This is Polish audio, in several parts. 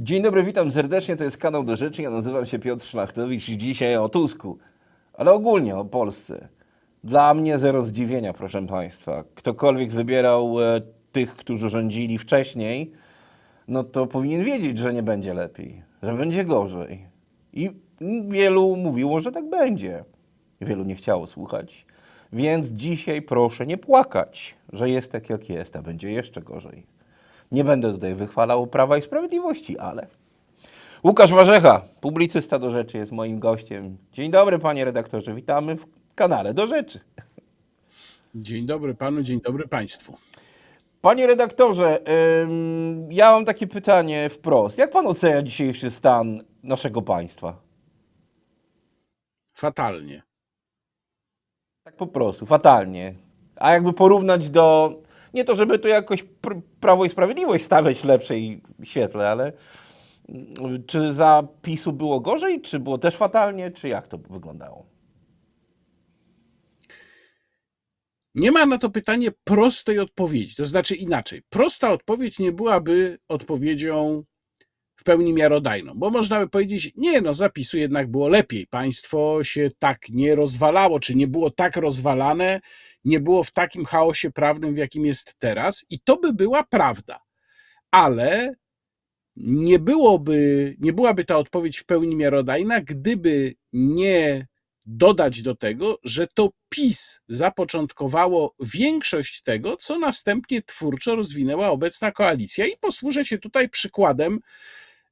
Dzień dobry, witam serdecznie. To jest kanał do rzeczy. Ja nazywam się Piotr Szlachtowicz dzisiaj o Tusku, ale ogólnie o Polsce. Dla mnie zero zdziwienia, proszę Państwa. Ktokolwiek wybierał e, tych, którzy rządzili wcześniej, no to powinien wiedzieć, że nie będzie lepiej, że będzie gorzej. I wielu mówiło, że tak będzie. Wielu nie chciało słuchać. Więc dzisiaj proszę nie płakać, że jest tak jak jest, a będzie jeszcze gorzej. Nie będę tutaj wychwalał Prawa i Sprawiedliwości, ale... Łukasz Warzecha, publicysta do rzeczy, jest moim gościem. Dzień dobry, panie redaktorze, witamy w kanale do rzeczy. Dzień dobry panu, dzień dobry państwu. Panie redaktorze, ja mam takie pytanie wprost. Jak pan ocenia dzisiejszy stan naszego państwa? Fatalnie. Tak po prostu, fatalnie. A jakby porównać do. Nie to, żeby tu jakoś pr- Prawo i Sprawiedliwość stawiać w lepszej świetle, ale mm, czy za PiSu było gorzej, czy było też fatalnie, czy jak to wyglądało? Nie ma na to pytanie prostej odpowiedzi. To znaczy inaczej. Prosta odpowiedź nie byłaby odpowiedzią w pełni miarodajną, bo można by powiedzieć, nie, no zapisu jednak było lepiej. Państwo się tak nie rozwalało, czy nie było tak rozwalane, nie było w takim chaosie prawnym, w jakim jest teraz, i to by była prawda. Ale nie byłoby, nie byłaby ta odpowiedź w pełni miarodajna, gdyby nie dodać do tego, że to PiS zapoczątkowało większość tego, co następnie twórczo rozwinęła obecna koalicja. I posłużę się tutaj przykładem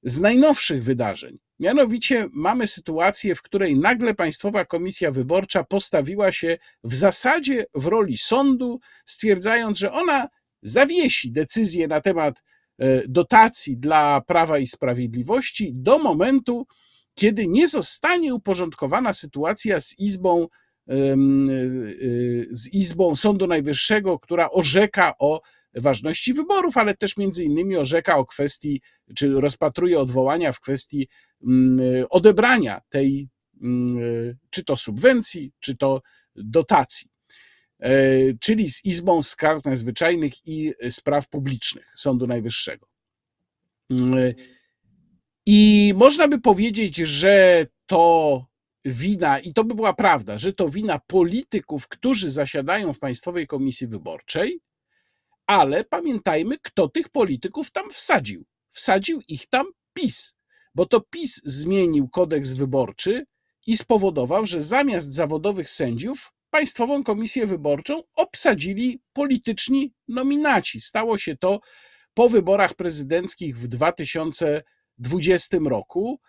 z najnowszych wydarzeń. Mianowicie mamy sytuację, w której nagle Państwowa Komisja Wyborcza postawiła się w zasadzie w roli sądu, stwierdzając, że ona zawiesi decyzję na temat e, dotacji dla Prawa i Sprawiedliwości do momentu, kiedy nie zostanie uporządkowana sytuacja z Izbą, em, y, z Izbą Sądu Najwyższego, która orzeka o ważności wyborów, ale też między innymi orzeka o kwestii, czy rozpatruje odwołania w kwestii mm, odebrania tej, mm, czy to subwencji, czy to dotacji. E, Czyli z Izbą Skarg Nadzwyczajnych i Spraw Publicznych Sądu Najwyższego. Mm, i można by powiedzieć, że to wina, i to by była prawda, że to wina polityków, którzy zasiadają w Państwowej Komisji Wyborczej, ale pamiętajmy, kto tych polityków tam wsadził. Wsadził ich tam PiS, bo to PiS zmienił kodeks wyborczy i spowodował, że zamiast zawodowych sędziów Państwową Komisję Wyborczą obsadzili polityczni nominaci. Stało się to po wyborach prezydenckich w 2020 roku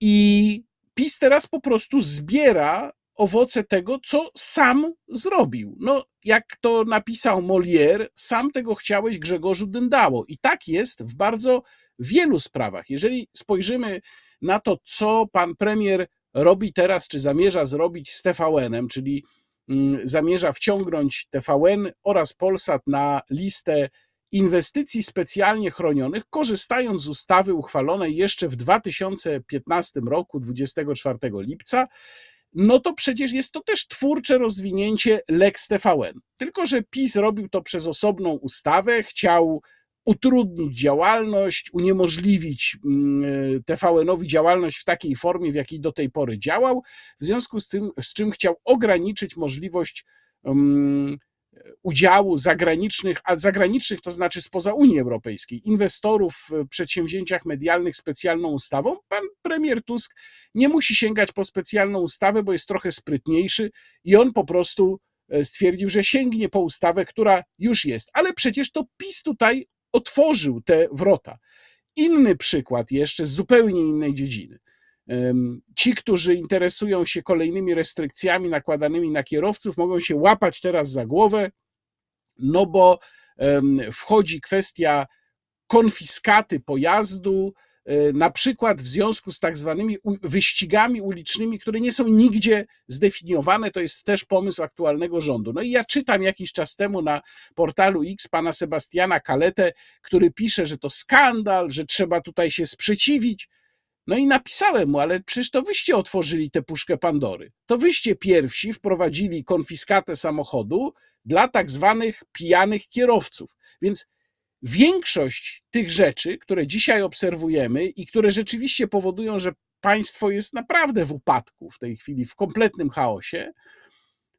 i PiS teraz po prostu zbiera owoce tego, co sam zrobił. No, jak to napisał Molière, sam tego chciałeś Grzegorzu Dyndało. I tak jest w bardzo wielu sprawach. Jeżeli spojrzymy na to, co pan premier robi teraz, czy zamierza zrobić z TVN-em, czyli mm, zamierza wciągnąć TVN oraz Polsat na listę inwestycji specjalnie chronionych, korzystając z ustawy uchwalonej jeszcze w 2015 roku, 24 lipca, no to przecież jest to też twórcze rozwinięcie Lex TVN. Tylko, że PiS robił to przez osobną ustawę, chciał utrudnić działalność, uniemożliwić mm, TVN-owi działalność w takiej formie, w jakiej do tej pory działał, w związku z tym, z czym chciał ograniczyć możliwość um, udziału zagranicznych, a zagranicznych to znaczy spoza Unii Europejskiej, inwestorów w przedsięwzięciach medialnych specjalną ustawą, pan premier Tusk nie musi sięgać po specjalną ustawę, bo jest trochę sprytniejszy i on po prostu e, stwierdził, że sięgnie po ustawę, która już jest. Ale przecież to PiS tutaj otworzył te wrota. Inny przykład jeszcze z zupełnie innej dziedziny. Ci, którzy interesują się kolejnymi restrykcjami nakładanymi na kierowców, mogą się łapać teraz za głowę, no bo wchodzi kwestia konfiskaty pojazdu, e, na przykład w związku z tak zwanymi wyścigami ulicznymi, które nie są nigdzie zdefiniowane. To jest też pomysł aktualnego rządu. No i ja czytam jakiś czas temu na portalu X pana Sebastiana Kaletę, który pisze, że to skandal, że trzeba tutaj się sprzeciwić. No i napisałem mu, ale przecież to wyście otworzyli tę puszkę Pandory. To wyście pierwsi wprowadzili konfiskatę samochodu dla tak zwanych pijanych kierowców. Więc większość tych rzeczy, które dzisiaj obserwujemy i które rzeczywiście powodują, że państwo jest naprawdę w upadku w tej chwili, w kompletnym chaosie,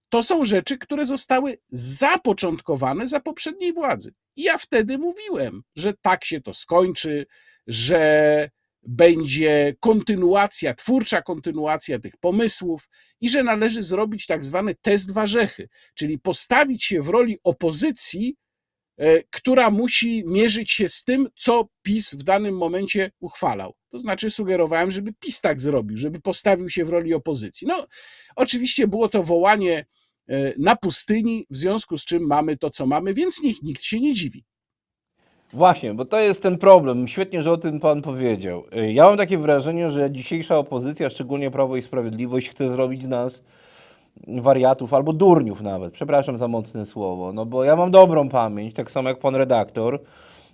to są rzeczy, które zostały zapoczątkowane za poprzedniej władzy. I ja wtedy mówiłem, że tak się to skończy, że będzie kontynuacja, twórcza kontynuacja tych pomysłów i że należy zrobić tak zwany test warzechy, czyli postawić się w roli opozycji, e, która musi mierzyć się z tym, co PiS w danym momencie uchwalał. To znaczy sugerowałem, żeby PiS tak zrobił, żeby postawił się w roli opozycji. No, oczywiście było to wołanie e, na pustyni, w związku z czym mamy to, co mamy, więc niech nikt się nie dziwi. Właśnie, bo to jest ten problem. Świetnie, że o tym pan powiedział. Y, Ja mam takie wrażenie, że dzisiejsza opozycja, szczególnie Prawo i Sprawiedliwość, chce zrobić z nas wariatów albo durniów nawet. Przepraszam za mocne słowo. No bo ja mam dobrą pamięć, tak samo jak pan redaktor.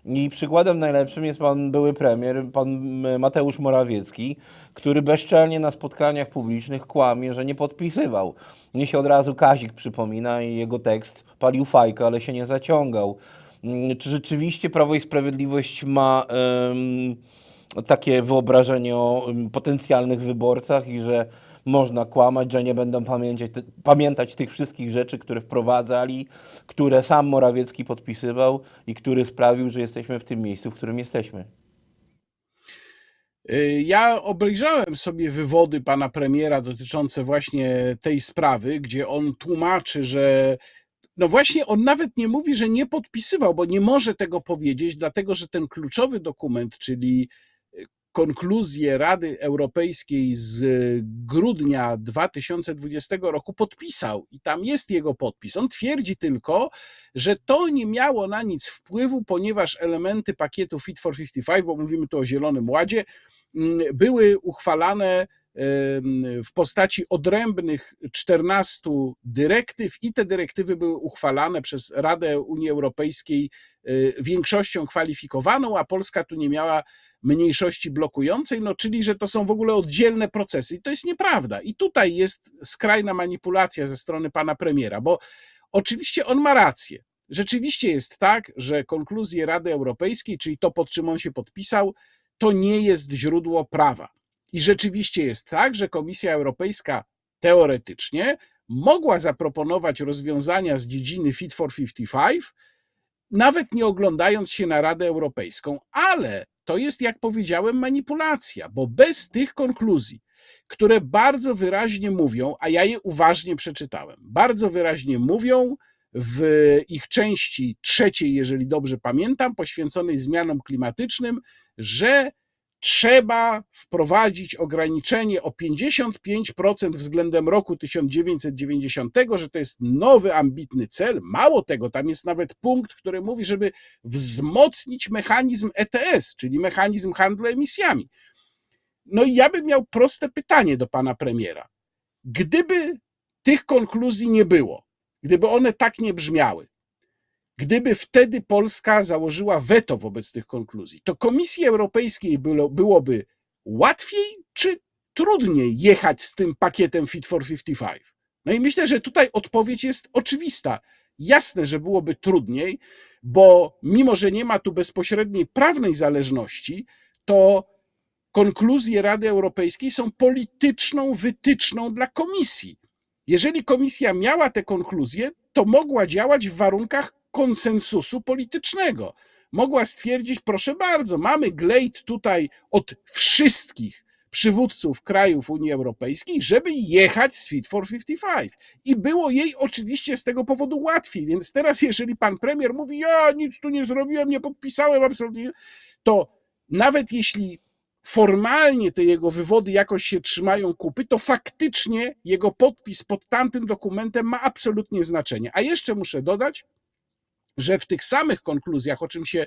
I przykładem najlepszym jest pan były premier, pan y, Mateusz Morawiecki, który bezczelnie na spotkaniach publicznych kłamie, że nie podpisywał. Mnie się od razu Kazik przypomina i jego tekst palił fajkę, ale się nie zaciągał. Mm, Czy rzeczywiście Prawo i Sprawiedliwość ma takie wyobrażenie o potencjalnych wyborcach i że można kłamać, że nie będą pamiętać, pamiętać tych wszystkich rzeczy, które wprowadzali, które sam Morawiecki podpisywał i który sprawił, że jesteśmy w tym miejscu, w którym jesteśmy? Y, Ja obejrzałem sobie wywody pana premiera dotyczące właśnie tej sprawy, gdzie on tłumaczy, że no właśnie on nawet nie mówi, że nie podpisywał, bo nie może tego powiedzieć, dlatego że ten kluczowy dokument, czyli y, konkluzje Rady Europejskiej z grudnia 2020 roku podpisał i tam jest jego podpis. On twierdzi tylko, że to nie miało na nic wpływu, ponieważ elementy pakietu Fit for 55, bo mówimy tu o Zielonym Ładzie, mm, były uchwalane w postaci odrębnych 14 dyrektyw i te dyrektywy były uchwalane przez Radę Unii Europejskiej y, większością kwalifikowaną, a Polska tu nie miała mniejszości blokującej, no czyli że to są w ogóle oddzielne procesy. I to jest nieprawda. I tutaj jest skrajna manipulacja ze strony pana premiera, bo oczywiście on ma rację. Rzeczywiście jest tak, że konkluzje Rady Europejskiej, czyli to, pod czym on się podpisał, to nie jest źródło prawa. I rzeczywiście jest tak, że Komisja Europejska teoretycznie mogła zaproponować rozwiązania z dziedziny Fit for 55, nawet nie oglądając się na Radę Europejską, ale to jest, jak powiedziałem, manipulacja, bo bez tych konkluzji, które bardzo wyraźnie mówią, a ja je uważnie przeczytałem, bardzo wyraźnie mówią w ich części trzeciej, jeżeli dobrze pamiętam, poświęconej zmianom klimatycznym, że trzeba wprowadzić ograniczenie o 55% względem roku 1990, że to jest nowy, ambitny cel. Mało tego, tam jest nawet punkt, który mówi, żeby wzmocnić mechanizm ETS, czyli mechanizm handlu emisjami. No i ja bym miał proste pytanie do pana premiera. Gdyby tych konkluzji nie było, gdyby one tak nie brzmiały, gdyby wtedy Polska założyła weto wobec tych konkluzji, to Komisji Europejskiej było, byłoby łatwiej czy trudniej jechać z tym pakietem Fit for 55? No i myślę, że tutaj odpowiedź jest oczywista. Jasne, że byłoby trudniej, bo mimo, że nie ma tu bezpośredniej prawnej zależności, to konkluzje Rady Europejskiej są polityczną wytyczną dla komisji. Jeżeli komisja miała te konkluzje, to mogła działać w warunkach konsensusu politycznego. Mogła stwierdzić, proszę bardzo, mamy glejt tutaj od wszystkich przywódców krajów Unii Europejskiej, żeby jechać z Fit for 55. I było jej oczywiście z tego powodu łatwiej. Więc teraz, jeżeli pan premier mówi, ja nic tu nie zrobiłem, nie podpisałem absolutnie, to nawet jeśli formalnie te jego wywody jakoś się trzymają kupy, to faktycznie jego podpis pod tamtym dokumentem ma absolutnie znaczenie. A jeszcze muszę dodać, że w tych samych konkluzjach, o czym się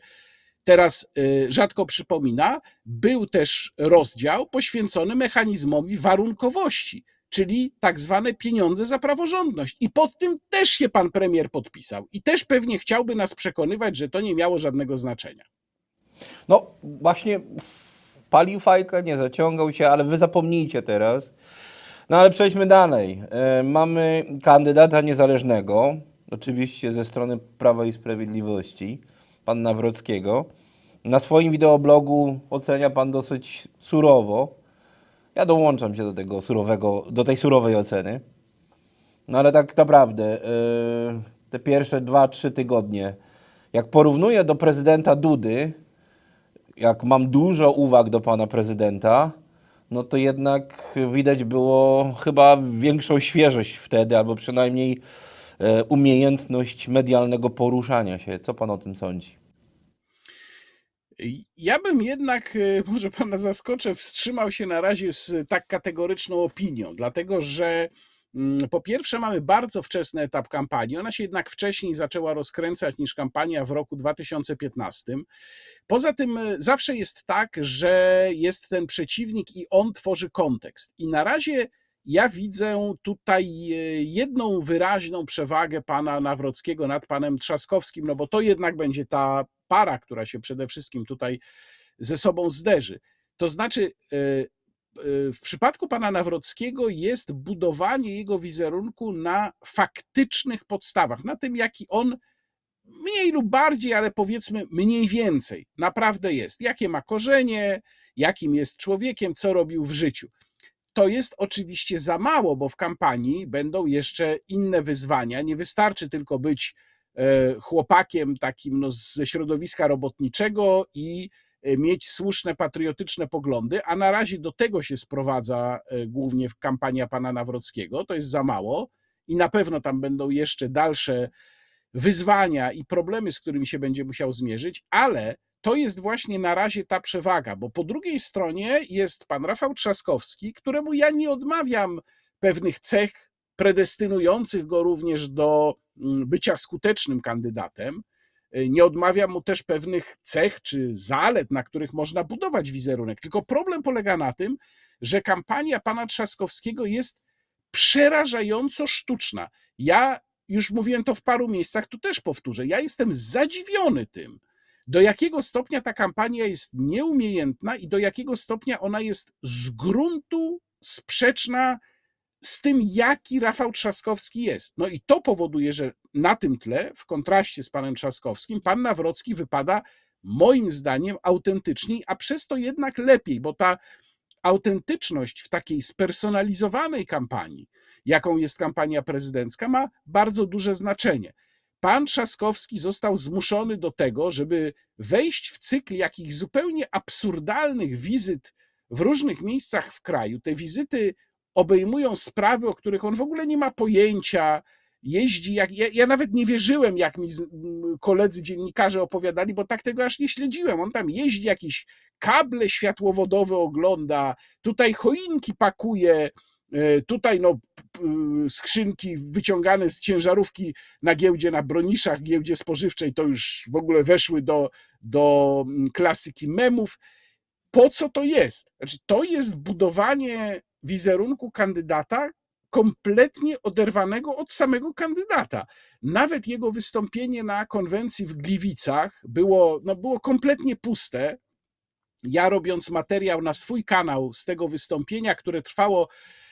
teraz y, rzadko przypomina, był też rozdział poświęcony mechanizmowi warunkowości, czyli tak zwane pieniądze za praworządność. I pod tym też się pan premier podpisał. I też pewnie chciałby nas przekonywać, że to nie miało żadnego znaczenia. No właśnie palił fajkę, nie zaciągał się, ale wy zapomnijcie teraz. No ale przejdźmy dalej. E, Mamy kandydata niezależnego, oczywiście ze strony Prawa i Sprawiedliwości, pan Nawrockiego. Na swoim wideoblogu ocenia pan dosyć surowo. Ja dołączam się do tego surowego, do tej surowej oceny. No ale tak naprawdę yy, te pierwsze 2-3 tygodnie, jak porównuję do prezydenta Dudy, jak mam dużo uwag do pana prezydenta, no to jednak widać było chyba większą świeżość wtedy, albo przynajmniej e, umiejętność medialnego poruszania się. Co pan o tym sądzi? Ja bym jednak, e, może pana zaskoczę, wstrzymał się na razie z tak kategoryczną opinią, dlatego że mm, po pierwsze mamy bardzo wczesny etap kampanii. Ona się jednak wcześniej zaczęła rozkręcać niż kampania w roku 2015. Poza tym e, zawsze jest tak, że jest ten przeciwnik i on tworzy kontekst. I na razie ja widzę tutaj e, jedną wyraźną przewagę pana Nawrockiego nad panem Trzaskowskim, no bo to jednak będzie ta para, która się przede wszystkim tutaj ze sobą zderzy. To znaczy, e, e, w przypadku pana Nawrockiego jest budowanie jego wizerunku na faktycznych podstawach, na tym, jaki on mniej lub bardziej, ale powiedzmy mniej więcej naprawdę jest. Jakie ma korzenie, jakim jest człowiekiem, co robił w życiu. To jest oczywiście za mało, bo w kampanii będą jeszcze inne wyzwania. Nie wystarczy tylko być e, chłopakiem takim no, ze środowiska robotniczego i e, mieć słuszne, patriotyczne poglądy, a na razie do tego się sprowadza e, głównie kampania pana Nawrockiego. To jest za mało i na pewno tam będą jeszcze dalsze wyzwania i problemy, z którymi się będzie musiał zmierzyć, ale to jest właśnie na razie ta przewaga, bo po drugiej stronie jest pan Rafał Trzaskowski, któremu ja nie odmawiam pewnych cech predestynujących go również do mm, bycia skutecznym kandydatem. Nie odmawiam mu też pewnych cech czy zalet, na których można budować wizerunek. Tylko problem polega na tym, że kampania pana Trzaskowskiego jest przerażająco sztuczna. Ja już mówiłem to w paru miejscach, tu też powtórzę. Ja jestem zadziwiony tym, do jakiego stopnia ta kampania jest nieumiejętna i do jakiego stopnia ona jest z gruntu sprzeczna z tym, jaki Rafał Trzaskowski jest. No i to powoduje, że na tym tle, w kontraście z panem Trzaskowskim, pan Nawrocki wypada moim zdaniem autentyczniej, a przez to jednak lepiej, bo ta autentyczność w takiej spersonalizowanej kampanii, jaką jest kampania prezydencka, ma bardzo duże znaczenie. Pan Trzaskowski został zmuszony do tego, żeby wejść w cykl jakichś zupełnie absurdalnych wizyt w różnych miejscach w kraju. Te wizyty obejmują sprawy, o których on w ogóle nie ma pojęcia. Jeździ, jak, ja, ja nawet nie wierzyłem, jak mi koledzy dziennikarze opowiadali, bo tak tego aż nie śledziłem. On tam jeździ, jakieś kable światłowodowe ogląda, tutaj choinki pakuje, tutaj no, skrzynki wyciągane z ciężarówki na giełdzie, na broniszach, giełdzie spożywczej, to już w ogóle weszły do, do klasyki memów. Po co to jest? Znaczy, to jest budowanie wizerunku kandydata kompletnie oderwanego od samego kandydata. Nawet jego wystąpienie na konwencji w Gliwicach było, no, było kompletnie puste. Ja robiąc materiał na swój kanał z tego wystąpienia, które trwało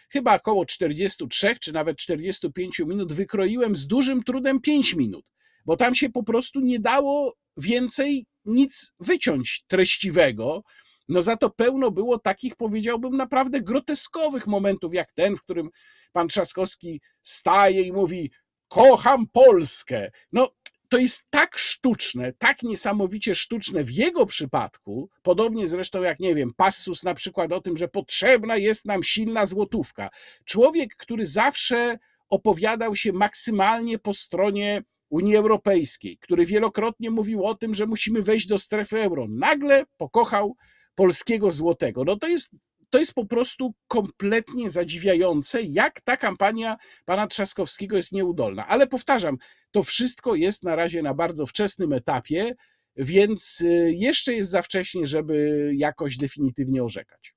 chyba około 43 czy nawet 45 minut, wykroiłem z dużym trudem 5 minut, bo tam się po prostu nie dało więcej nic wyciąć treściwego. No za to pełno było takich, powiedziałbym, naprawdę groteskowych momentów, jak ten, w którym pan Trzaskowski staje i mówi: Kocham Polskę. No, to jest tak sztuczne, tak niesamowicie sztuczne w jego przypadku, podobnie zresztą jak, nie wiem, passus na przykład o tym, że potrzebna jest nam silna złotówka. Człowiek, który zawsze opowiadał się maksymalnie po stronie Unii Europejskiej, który wielokrotnie mówił o tym, że musimy wejść do strefy euro, nagle pokochał polskiego złotego. No to jest to jest po prostu kompletnie zadziwiające, jak ta kampania pana Trzaskowskiego jest nieudolna. Ale powtarzam, to wszystko jest na razie na bardzo wczesnym etapie, więc y, jeszcze jest za wcześnie, żeby jakoś definitywnie orzekać.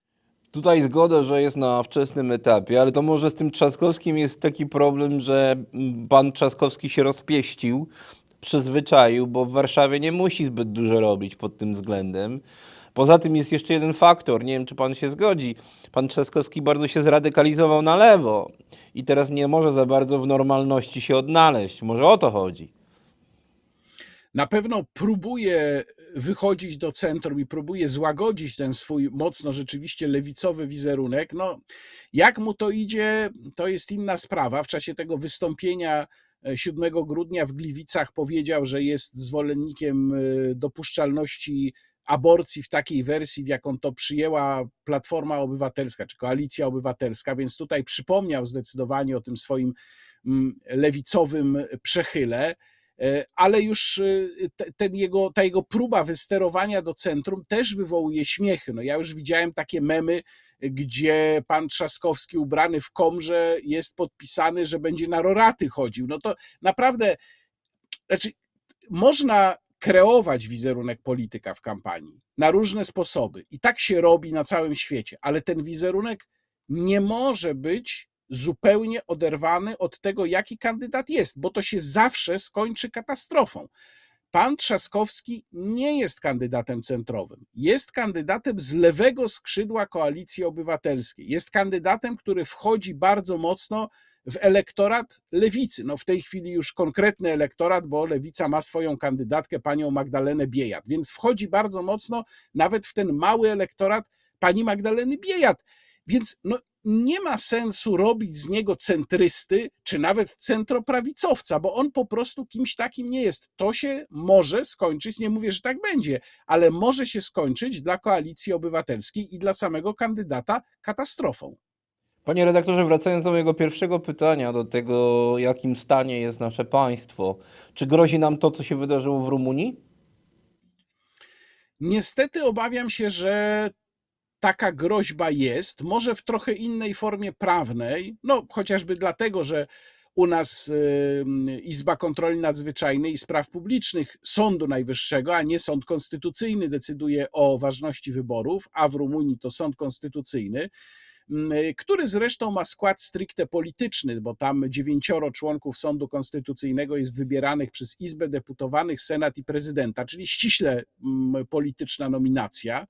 Tutaj zgoda, że jest na wczesnym etapie, ale to może z tym Trzaskowskim jest taki problem, że pan Trzaskowski się rozpieścił, przyzwyczaił, bo w Warszawie nie musi zbyt dużo robić pod tym względem. Poza tym jest jeszcze jeden faktor, nie wiem czy pan się zgodzi. Pan Trzaskowski bardzo się zradykalizował na lewo i teraz nie może za bardzo w normalności się odnaleźć. Może o to chodzi. na pewno próbuje wychodzić do centrum i próbuje złagodzić ten swój mocno rzeczywiście lewicowy wizerunek. No, jak mu to idzie, to jest inna sprawa. W czasie tego wystąpienia e, 7 grudnia w Gliwicach powiedział, że jest zwolennikiem e, dopuszczalności aborcji w takiej wersji, w jaką to przyjęła Platforma Obywatelska czy Koalicja Obywatelska, więc tutaj przypomniał zdecydowanie o tym swoim mm, lewicowym przechyle, e, ale już e, te- ten jego, ta jego próba wysterowania do centrum też wywołuje śmiechy. No ja już widziałem takie memy, gdzie pan Trzaskowski ubrany w komrze jest podpisany, że będzie na roraty chodził. No to naprawdę, znaczy, można kreować wizerunek polityka w kampanii na różne sposoby i tak się robi na całym świecie, ale ten wizerunek nie może być zupełnie oderwany od tego, jaki kandydat jest, bo to się zawsze skończy katastrofą. Pan Trzaskowski nie jest kandydatem centrowym. Jest kandydatem z lewego skrzydła koalicji obywatelskiej. Jest kandydatem, który wchodzi bardzo mocno w elektorat lewicy. No w tej chwili już konkretny elektorat, bo lewica ma swoją kandydatkę, panią Magdalenę Biejat, więc wchodzi bardzo mocno nawet w ten mały elektorat pani Magdaleny Biejat. Więc no, nie ma sensu robić z niego centrysty, czy nawet centroprawicowca, bo on po prostu kimś takim nie jest. To się może skończyć, nie mówię, że tak będzie, ale może się skończyć dla koalicji obywatelskiej i dla samego kandydata katastrofą. Panie redaktorze, wracając do mojego pierwszego pytania, do tego, jakim stanie jest nasze państwo, czy grozi nam to, co się wydarzyło w Rumunii? Niestety obawiam się, że taka groźba jest, może w trochę innej formie prawnej, no chociażby dlatego, że u nas Izba Kontroli Nadzwyczajnej i Spraw Publicznych Sądu Najwyższego, a nie Sąd Konstytucyjny decyduje o ważności wyborów, a w Rumunii to Sąd Konstytucyjny, który zresztą ma skład stricte polityczny, bo tam dziewięcioro członków Sądu Konstytucyjnego jest wybieranych przez Izbę Deputowanych, Senat i Prezydenta, czyli ściśle polityczna nominacja.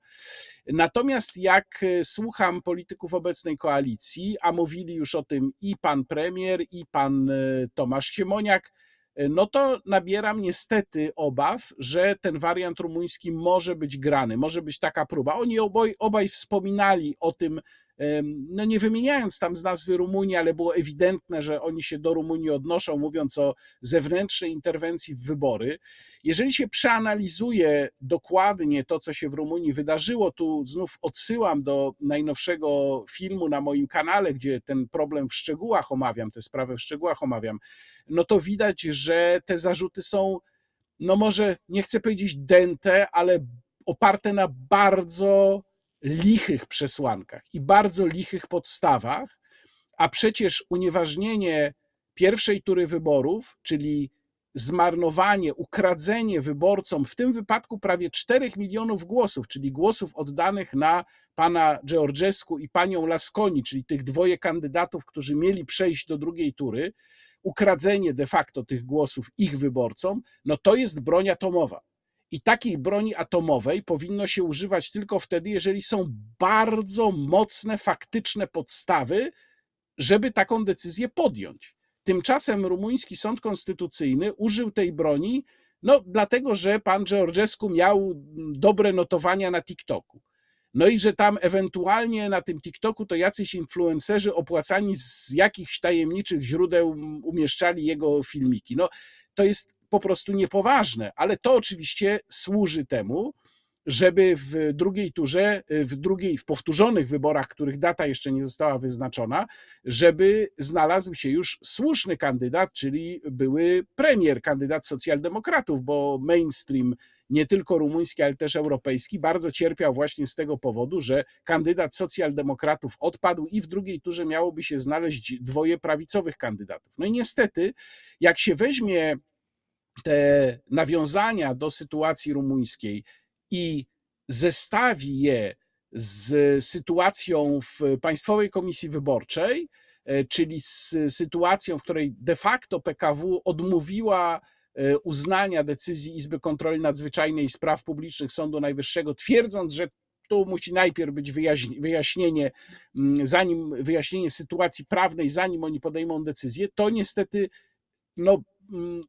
Natomiast jak e, słucham polityków obecnej koalicji, a mówili już o tym i pan premier, i pan e, Tomasz Siemoniak, e, no to nabieram niestety obaw, że ten wariant rumuński może być grany, może być taka próba. Oni oboj, obaj wspominali o tym, no nie wymieniając tam z nazwy Rumunii, ale było ewidentne, że oni się do Rumunii odnoszą, mówiąc o zewnętrznej interwencji w wybory. Jeżeli się przeanalizuje dokładnie to, co się w Rumunii wydarzyło, tu znów odsyłam do najnowszego filmu na moim kanale, gdzie ten problem w szczegółach omawiam, tę sprawę w szczegółach omawiam, no to widać, że te zarzuty są, no może nie chcę powiedzieć dęte, ale oparte na bardzo lichych przesłankach i bardzo lichych podstawach, a przecież unieważnienie pierwszej tury wyborów, czyli zmarnowanie, ukradzenie wyborcom, w tym wypadku prawie 4 milionów głosów, czyli głosów oddanych na pana Georgescu i panią Lasconi, czyli tych dwoje kandydatów, którzy mieli przejść do drugiej tury, ukradzenie de facto tych głosów ich wyborcom, no to jest broń atomowa. I takiej broni atomowej powinno się używać tylko wtedy, jeżeli są bardzo mocne, faktyczne podstawy, żeby taką decyzję podjąć. Tymczasem rumuński sąd konstytucyjny użył tej broni, no dlatego, że pan Georgescu miał dobre notowania na TikToku. No i że tam ewentualnie na tym TikToku to jacyś influencerzy opłacani z jakichś tajemniczych źródeł umieszczali jego filmiki. No to jest po prostu niepoważne, ale to oczywiście służy temu, żeby w drugiej turze, w drugiej, w powtórzonych wyborach, których data jeszcze nie została wyznaczona, żeby znalazł się już słuszny kandydat, czyli były premier, kandydat socjaldemokratów, bo mainstream nie tylko rumuński, ale też europejski bardzo cierpiał właśnie z tego powodu, że kandydat socjaldemokratów odpadł i w drugiej turze miałoby się znaleźć dwoje prawicowych kandydatów. No i niestety, jak się weźmie te nawiązania do sytuacji rumuńskiej i zestawi je z sytuacją w Państwowej Komisji Wyborczej, e, czyli z sytuacją, w której de facto PKW odmówiła e, uznania decyzji Izby Kontroli Nadzwyczajnej i Spraw Publicznych Sądu Najwyższego, twierdząc, że tu musi najpierw być wyjaśni- wyjaśnienie, zanim wyjaśnienie sytuacji prawnej, zanim oni podejmą decyzję, to niestety no,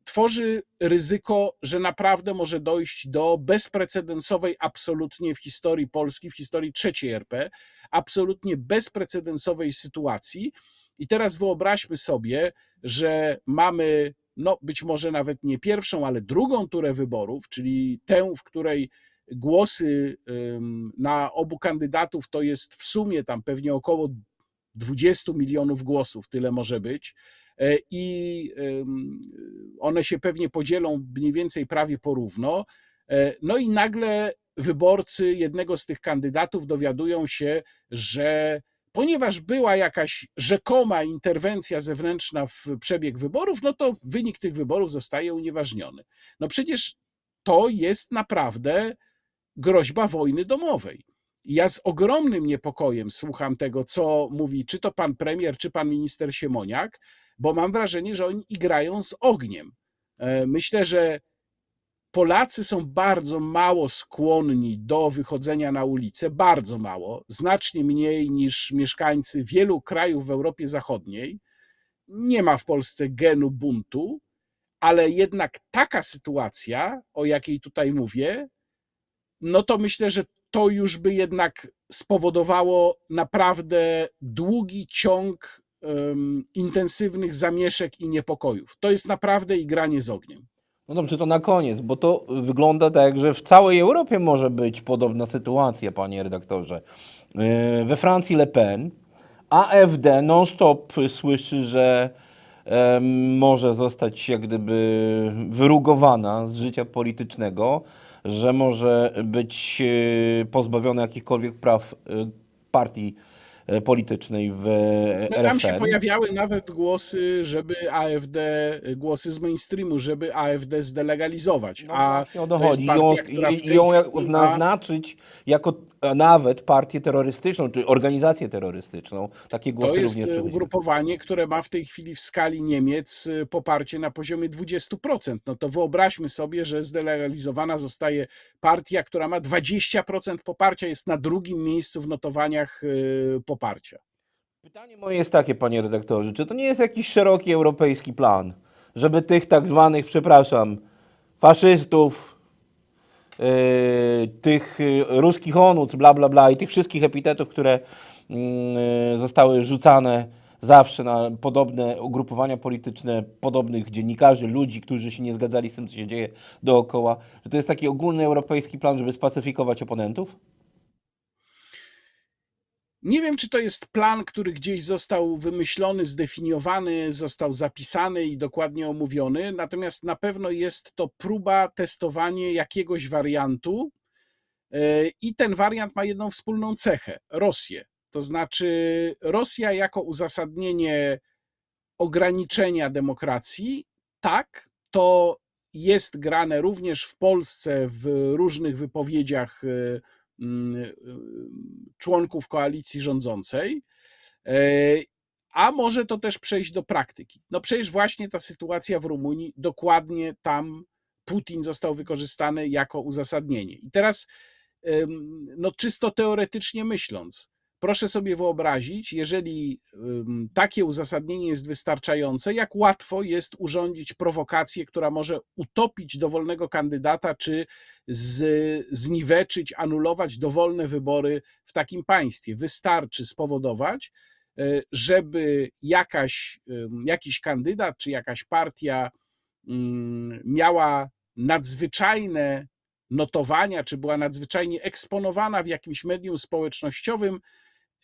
tworzy ryzyko, że naprawdę może dojść do bezprecedensowej absolutnie w historii Polski, w historii trzeciej RP, absolutnie bezprecedensowej sytuacji. I teraz wyobraźmy sobie, że mamy, no być może nawet nie pierwszą, ale drugą turę wyborów, czyli tę, w której głosy na obu kandydatów to jest w sumie tam pewnie około 20 milionów głosów, tyle może być. E, I one się pewnie podzielą mniej więcej prawie porówno. E, No i nagle wyborcy jednego z tych kandydatów dowiadują się, że ponieważ była jakaś rzekoma interwencja zewnętrzna w przebieg wyborów, no to wynik tych wyborów zostaje unieważniony. No przecież to jest naprawdę groźba wojny domowej. Ja z ogromnym niepokojem słucham tego, co mówi czy to pan premier, czy pan minister Siemoniak, bo mam wrażenie, że oni igrają z ogniem. E, Myślę, że Polacy są bardzo mało skłonni do wychodzenia na ulicę, bardzo mało, znacznie mniej niż mieszkańcy wielu krajów w Europie Zachodniej. Nie ma w Polsce genu buntu, ale jednak taka sytuacja, o jakiej tutaj mówię, no to myślę, że to już by jednak spowodowało naprawdę długi ciąg um, intensywnych zamieszek i niepokojów. To jest naprawdę igranie z ogniem. No dobrze, to na koniec, bo to wygląda tak, że w całej Europie może być podobna sytuacja, panie redaktorze. Yy, We Francji Le Pen, AfD non-stop słyszy, że może zostać jak gdyby wyrugowana z życia politycznego, że może być e, pozbawiona jakichkolwiek praw e, partii politycznej w No, tam się pojawiały nawet głosy, żeby AfD, głosy z mainstreamu, żeby AfD zdelegalizować. No A o to chodzi. I partia, ją, i, ją chwili naznaczyć jako e, nawet partię terrorystyczną, czy organizację terrorystyczną. Takie głosy To jest również e, ugrupowanie, które ma w tej chwili w skali Niemiec e, poparcie na poziomie 20%. No to wyobraźmy sobie, że zdelegalizowana zostaje partia, która ma 20% poparcia, jest na drugim miejscu w notowaniach e, Pytanie moje jest takie, panie redaktorze, czy to nie jest jakiś szeroki europejski plan, żeby tych tak zwanych, przepraszam, faszystów, yy, tych yy, ruskich onuc, bla, bla, bla i tych wszystkich epitetów, które yy, zostały rzucane zawsze na podobne ugrupowania polityczne, podobnych dziennikarzy, ludzi, którzy się nie zgadzali z tym, co się dzieje dookoła, że to jest taki ogólny europejski plan, żeby spacyfikować oponentów? Nie wiem, czy to jest plan, który gdzieś został wymyślony, zdefiniowany, został zapisany i dokładnie omówiony, natomiast na pewno jest to próba testowania jakiegoś wariantu. e, I ten wariant ma jedną wspólną cechę Rosję. To znaczy, Rosja jako uzasadnienie ograniczenia demokracji, tak, to jest grane również w Polsce w różnych wypowiedziach e, członków koalicji rządzącej, e, a może to też przejść do praktyki. No przecież właśnie ta sytuacja w Rumunii, dokładnie tam Putin został wykorzystany jako uzasadnienie. I teraz, no czysto teoretycznie myśląc, proszę sobie wyobrazić, jeżeli takie uzasadnienie jest wystarczające, jak łatwo jest urządzić prowokację, która może utopić dowolnego kandydata, czy z, zniweczyć, anulować dowolne wybory w takim państwie. Wystarczy spowodować, e, żeby jakaś, jakiś kandydat czy jakaś partia miała nadzwyczajne notowania, czy była nadzwyczajnie eksponowana w jakimś medium społecznościowym.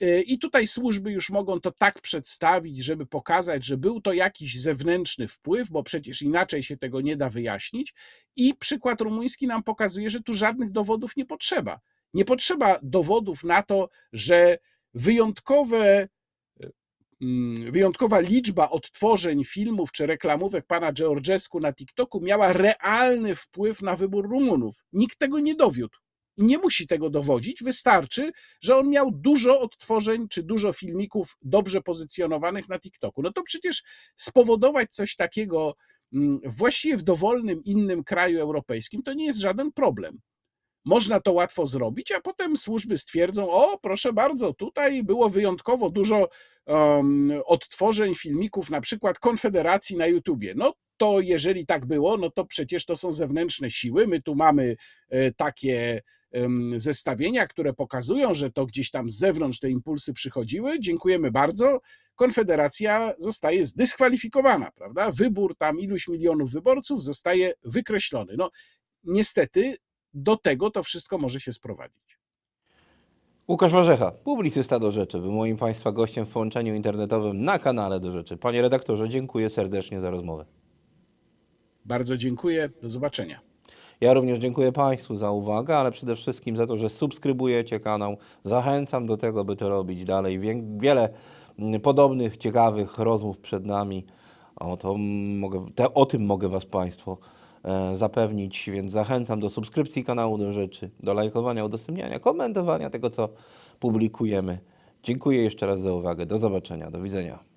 E, I tutaj służby już mogą to tak przedstawić, żeby pokazać, że był to jakiś zewnętrzny wpływ, bo przecież inaczej się tego nie da wyjaśnić. I przykład rumuński nam pokazuje, że tu żadnych dowodów nie potrzeba. Nie potrzeba dowodów na to, że wyjątkowe, mm, wyjątkowa liczba odtworzeń filmów czy reklamówek pana Georgescu na TikToku miała realny wpływ na wybór Rumunów. Nikt tego nie dowiódł. I nie musi tego dowodzić, wystarczy, że on miał dużo odtworzeń czy dużo filmików dobrze pozycjonowanych na TikToku. No to przecież spowodować coś takiego mm, właściwie w dowolnym innym kraju europejskim to nie jest żaden problem. Można to łatwo zrobić, a potem służby stwierdzą: O, proszę bardzo, tutaj było wyjątkowo dużo um, odtworzeń filmików, na przykład Konfederacji na YouTubie. No to jeżeli tak było, no to przecież to są zewnętrzne siły. My tu mamy e, takie zestawienia, które pokazują, że to gdzieś tam z zewnątrz te impulsy przychodziły. Dziękujemy bardzo. Konfederacja zostaje zdyskwalifikowana, prawda? Wybór tam iluś milionów wyborców zostaje wykreślony. No niestety do tego to wszystko może się sprowadzić. Łukasz Warzecha, publicysta do rzeczy, był moim Państwa gościem w połączeniu internetowym na kanale do rzeczy. Panie redaktorze, dziękuję serdecznie za rozmowę. Bardzo dziękuję. Do zobaczenia. Ja również dziękuję Państwu za uwagę, ale przede wszystkim za to, że subskrybujecie kanał. Zachęcam do tego, by to robić dalej. Wiele mm, podobnych, ciekawych rozmów przed nami. O, to mogę, te, o tym mogę Was Państwo e, zapewnić, więc zachęcam do subskrypcji kanału do rzeczy, do lajkowania, udostępniania, komentowania tego, co publikujemy. Dziękuję jeszcze raz za uwagę. Do zobaczenia. Do widzenia.